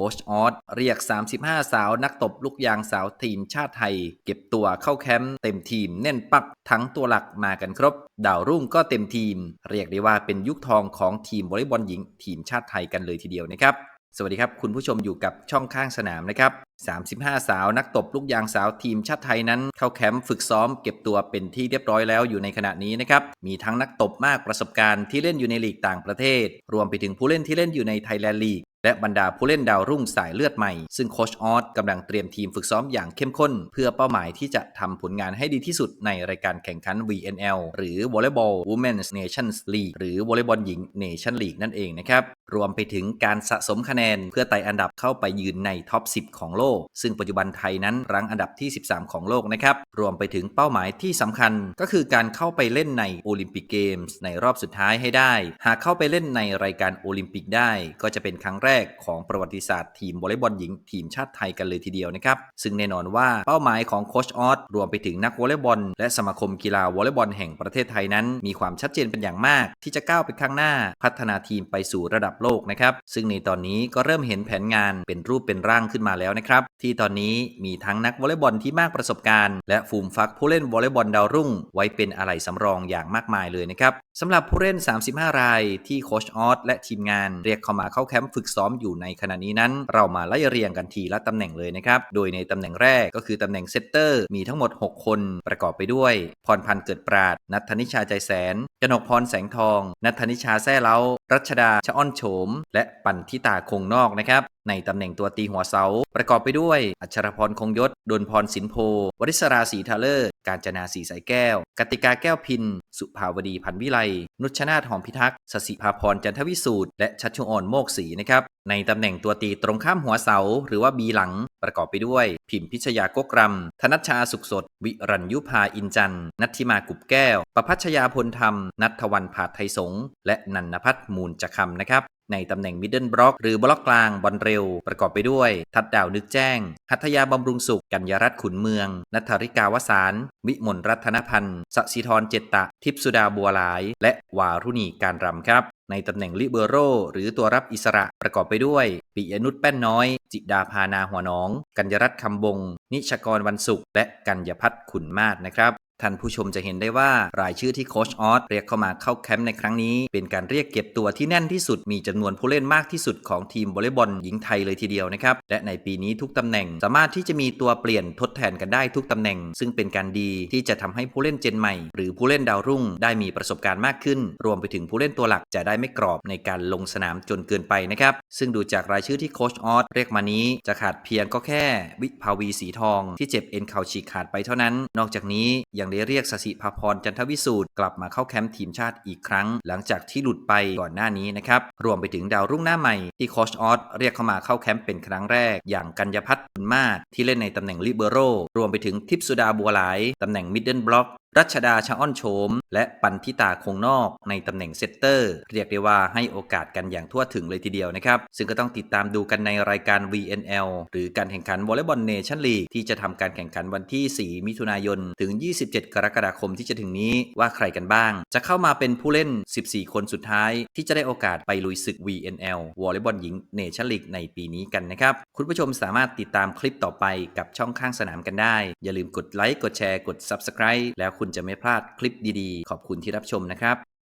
โคชออสเรียก 35 สาวนักตบลูกยางสาวทีมชาติไทย เก็บตัวเข้าแคมป์เต็มทีมแน่นปักทั้งตัวหลักมากันครบ ดาวรุ่งก็เต็มทีม เรียกได้ว่าเป็นยุคทองของทีมวอลเลย์บอลหญิง ทีมชาติไทยกันเลยทีเดียวนะครับ สวัสดีครับ คุณผู้ชมอยู่กับช่องข้างสนามนะครับ 35 สาวนักตบลูกยางสาวทีมชาติไทยนั้น เข้าแคมป์ฝึกซ้อมเก็บตัวเป็นที่เรียบร้อยแล้วอยู่ในขณะนี้นะครับ มีทั้งนักตบมากประสบการณ์ที่เล่นอยู่ในลีกต่างประเทศ รวมไปถึงผู้เล่นที่เล่นอยู่ในไทยแลนด์ลีกและบรรดาผู้เล่นดาวรุ่งสายเลือดใหม่ ซึ่งโคชออสกำลังเตรียมทีมฝึกซ้อมอย่างเข้มข้น เพื่อเป้าหมายที่จะทำผลงานให้ดีที่สุดในรายการแข่งขัน VNL หรือ Volleyball Women's Nations League หรือวอลเลย์บอลหญิง Nation League นั่นเองนะครับ รวมไปถึงการสะสมคะแนนเพื่อไต่อันดับเข้าไปยืนในท็อป 10 ของโลก ซึ่งปัจจุบันไทยนั้นรั้งอันดับที่ 13 ของโลกนะครับ รวมไปถึงเป้าหมายที่สำคัญ ก็คือการเข้าไปเล่นในโอลิมปิกเกมส์ในรอบสุดท้ายให้ได้ หากเข้าไปเล่นในรายการโอลิมปิกได้ ก็จะเป็นครั้งแรกของประวัติศาสตร์ทีมวอลเลย์บอลหญิงทีมชาติไทยกันเลยทีเดียวนะครับ ซึ่งแน่นอนว่าเป้าหมายของโคชออสรวมไปถึงนักวอลเลย์บอลและสมาคมกีฬาวอลเลย์บอลแห่งประเทศไทยนั้น มีความชัดเจนเป็นอย่างมาก ที่จะก้าวไปข้างหน้า พัฒนาทีมไปสู่ระดับโลกนะครับ ซึ่งในตอนนี้ก็เริ่มเห็นแผนงานเป็นรูปเป็นร่างขึ้นมาแล้วนะครับ ที่ตอนนี้มีทั้งนักวอลเลย์บอลที่มากประสบการณ์และฟูมฟักผู้เล่นวอลเลย์บอลดาวรุ่ง ไว้เป็นอะไรสำรองอย่างมากมายเลยนะครับสำหรับผู้เล่น 35 รายที่โคชออสและทีมงานเรียกเข้ามาเข้าแคมป์ฝึกซ้อมอยู่ในขณะนี้นั้น เรามาไล่เรียงกันทีละตำแหน่งเลยนะครับ โดยในตำแหน่งแรกก็คือตำแหน่งเซตเตอร์มีทั้งหมด 6 คนประกอบไปด้วย พรพันธ์เกิดปราด นัทธนิชาใจแสน กนกพรแสงทอง นัทธนิชาแซ่เล้า รัชดาชะอ้อนโฉม และปันทิตาคงนอกนะครับในตำแหน่งตัวตีหัวเสา ประกอบไปด้วย อัชรพรคงยศดนพรสินโพวริศราศรีทาเลอร์ การจนาสีสายแก้ว กติกาแก้วพิน สุภาวดีพันวิไล นุชนาถหอมพิทักษ์สสิภาพรจันทวิสูตร และชัชชุออนโมกศรีนะครับ ในตำแหน่งตัวตีตรงข้ามหัวเสา หรือว่าบีหลัง ประกอบไปด้วย พิมพิชยากกรำธนัชชาสุขสด วิรัญยุพาอินจันนัทธิมากุบแก้ว ประพัชยาพลธรรม นัทวันผาดไทยสงและนันนพัฒน์มูลจักคำนะครับ ในตำแหน่งมิดเดิลบล็อกหรือบล็อกกลางบอลเร็ว ประกอบไปด้วย ทัดดาวนึกแจ้ง หัตยาบำรุงสุข กัญญารัตน์ขุนเมือง นัทธริกาวสาร วิมลรัตนพันธ์สศิธรเจตตะ ทิพสุดาบัวหลาย และวารุณีการรำครับ ในตำแหน่งลิเบโร หรือตัวรับอิสระประกอบไปด้วย ปิยนุชแป้นน้อย จิดาพานาหัวน้อง กัญญารัตน์คำบง นิชกรวันศุกและกัญญพัฒน์ขุนมาศนะครับ ท่านผู้ชมจะเห็นได้ว่ารายชื่อที่โคชออสเรียกเข้ามาเข้าแคมป์ในครั้งนี้ เป็นการเรียกเก็บตัวที่แน่นที่สุดมีจำนวนผู้เล่นมากที่สุดของทีมวอลเลย์บอลหญิงไทยเลยทีเดียวนะครับ และในปีนี้ทุกตำแหน่งสามารถที่จะมีตัวเปลี่ยนทดแทนกันได้ทุกตำแหน่ง ซึ่งเป็นการดีที่จะทำให้ผู้เล่นเจนใหม่ หรือผู้เล่นดาวรุ่ง ได้มีประสบการณ์มากขึ้น รวมไปถึงผู้เล่นตัวหลักจะได้ไม่กรอบในการลงสนามจนเกินไปนะครับซึ่งดูจากรายชื่อที่โคชออสเรียกมานี้ จะขาดเพียงก็แค่ วิภาวีสีทอง ที่เจ็บเอ็นเข่าฉีกขาดไปเท่านั้น นอกจากนี้ยังได้เรียกสสิภพรจันทวิสูตรกลับมาเข้าแคมป์ทีมชาติอีกครั้ง หลังจากที่หลุดไปก่อนหน้านี้นะครับ รวมไปถึงดาวรุ่งหน้าใหม่ที่โคชออสเรียกเข้ามาเข้าแคมป์เป็นครั้งแรก อย่างกัญญพัฒน์บุญมาศที่เล่นในตำแหน่งลิเบโรรวมไปถึงทิพสุดาบัวหลายตำแหน่งมิดเดิลบล็อกรัชดาชะอ้อนโฉม และปันทิตาคงนอกในตำแหน่งเซตเตอร์ เรียกได้ว่าให้โอกาสกันอย่างทั่วถึงเลยทีเดียวนะครับ ซึ่งก็ต้องติดตามดูกันในรายการ VNL หรือการแข่งขันวอลเลย์บอลเนชั่นลีกที่จะทำการแข่งขันวันที่ 4 มิถุนายน ถึง 27 กรกฎาคมที่จะถึงนี้ว่าใครกันบ้าง จะเข้ามาเป็นผู้เล่น 14 คนสุดท้าย ที่จะได้โอกาสไปลุยศึก VNL วอลเลย์บอลหญิงเนชั่นลีกในปีนี้กันนะครับคุณผู้ชมสามารถติดตามคลิปต่อไปกับช่องข้างสนามกันได้ อย่าลืมกดไลค์กดแชร์กด Subscribe แล้วคุณจะไม่พลาดคลิปดีๆ ขอบคุณที่รับชมนะครับ